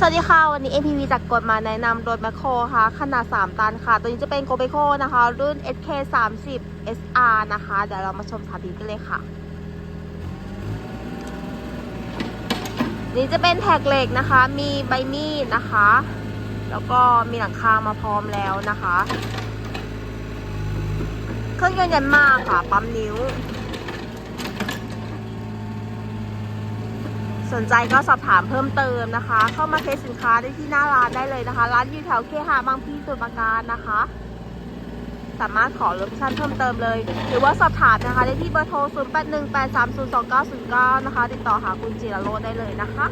สวัสดีค่ะ วันนี้ APV จากกฎมาแนะนำรถแมคโครค่ะ ขนาด 3 ตันค่ะ ตัวนี้จะเป็นโกเบโคนะคะ รุ่น SK 3 0 SR นะคะ เดี๋ยวเรามาชมสาธิตกันเลยค่ะ นี่จะเป็นแท็กเหล็กนะคะ มีใบมีดนะคะ แล้วก็มีหลังคามาพร้อมแล้วนะคะ เครื่องยนต์ยันมากค่ะ ปั๊มนิ้ว สนใจก็สอบถามเพิ่มเติมนะคะ เข้ามาเทสสินค้าได้ที่หน้าร้านได้เลยนะคะ ร้านอยู่แถวเคหะบางพลีสมุทรปราการนะคะ สามารถขอรถชั่นเพิ่มเติมเลย หรือว่าสอบถามนะคะได้ที่เบอร์โทร 0818302909 นะคะ ติดต่อหาคุณจิรโรจน์ได้เลยนะคะ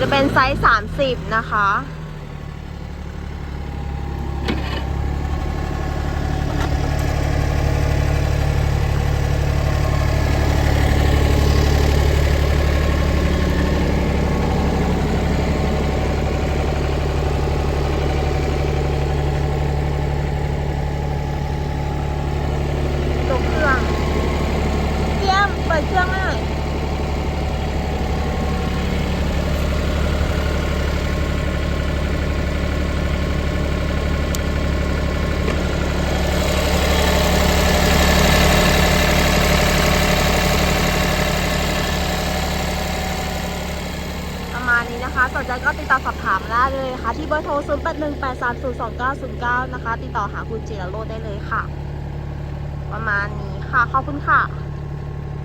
จะเป็นไซส์ 30 นะคะ ตัวเครื่องเตรียมเปิดเครื่องให้หน่อย ประมา ณนี้นะคะ สนใจก็ติดต่อสอบถามได้เลยนะคะ ที่เบอร์โทร 0818302909 นะคะ ติดต่อหาคุณจิรโรได้เลยค่ะ ประมาณนี้ค่ะ ขอบคุณค่ะ